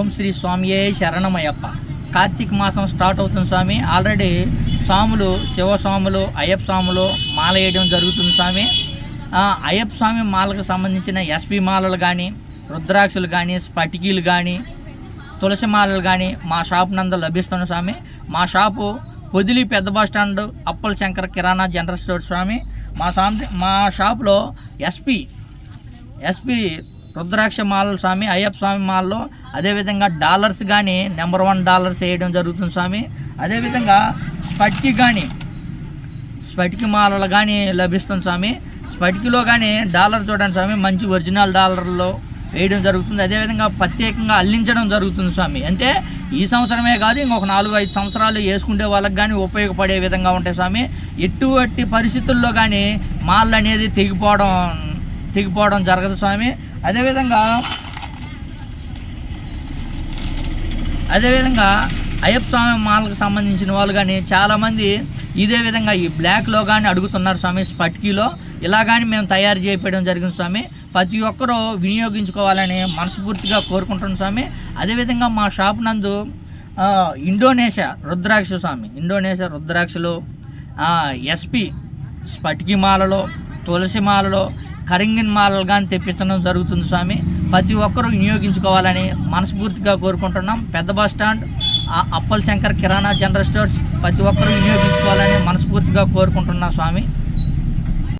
ఓం శ్రీ స్వామియే శరణమయ్యప్ప. కార్తీక మాసం స్టార్ట్ అవుతుంది స్వామి. ఆల్రెడీ స్వాములు శివస్వాములు అయ్యప్ప స్వాములు మాల వేయడం జరుగుతుంది స్వామి. అయ్యప్ప స్వామి మాలకు సంబంధించిన ఎస్పి మాలలు కానీ రుద్రాక్షలు కానీ స్ఫటికీలు కానీ తులసి మాలలు కానీ మా షాప్ నందు లభిస్తున్న స్వామి. మా షాపు పొదిలి పెద్ద bus stand Appala Shankar kirana general store స్వామి. మా స్వామి మా షాప్లో ఎస్పి ఎస్పి రుద్రాక్ష మాలలు స్వామి అయ్యప్ప స్వామి మాల్లో అదేవిధంగా డాలర్స్ కానీ నెంబర్ వన్ డాలర్స్ వేయడం జరుగుతుంది స్వామి. అదేవిధంగా స్పటికి కానీ స్పటికి మాలలు కానీ లభిస్తుంది స్వామి. స్పటికిలో కానీ డాలర్ చూడండి స్వామి మంచి ఒరిజినల్ డాలర్లో వేయడం జరుగుతుంది. అదేవిధంగా ప్రత్యేకంగా అల్లించడం జరుగుతుంది స్వామి. అంటే ఈ సంవత్సరమే కాదు ఇంకొక నాలుగు ఐదు సంవత్సరాలు వేసుకునే వాళ్ళకి కానీ ఉపయోగపడే విధంగా ఉంటాయి స్వామి. ఎటువంటి పరిస్థితుల్లో కానీ మాల్ అనేది తెగిపోవడం తెగిపోవడం జరగదు స్వామి. అదేవిధంగా అదేవిధంగా అయ్యప్ప స్వామి మాలకు సంబంధించిన వాళ్ళు కానీ చాలామంది ఇదే విధంగా ఈ బ్లాక్లో కానీ అడుగుతున్నారు స్వామి స్పట్కీలో. ఇలా కానీ మేము తయారు చేయడం జరిగింది స్వామి. ప్రతి ఒక్కరూ వినియోగించుకోవాలని మనస్ఫూర్తిగా కోరుకుంటున్నాం స్వామి. అదేవిధంగా మా షాప్ నందు ఇండోనేషియా రుద్రాక్ష స్వామి ఇండోనేషియా రుద్రాక్షలు ఎస్పి స్పటికి మాలలో తులసి మాలలో కరింగిన్ మాలలు కానీ తెప్పించడం జరుగుతుంది స్వామి. ప్రతి ఒక్కరూ వినియోగించుకోవాలని మనస్ఫూర్తిగా కోరుకుంటున్నాం. పెద్ద బస్ స్టాండ్ ఆ అప్పల్ శంకర్ కిరాణా జనరల్ స్టోర్స్ ప్రతి ఒక్కరూ వినియోగించుకోవాలని మనస్ఫూర్తిగా కోరుకుంటున్నాం స్వామి.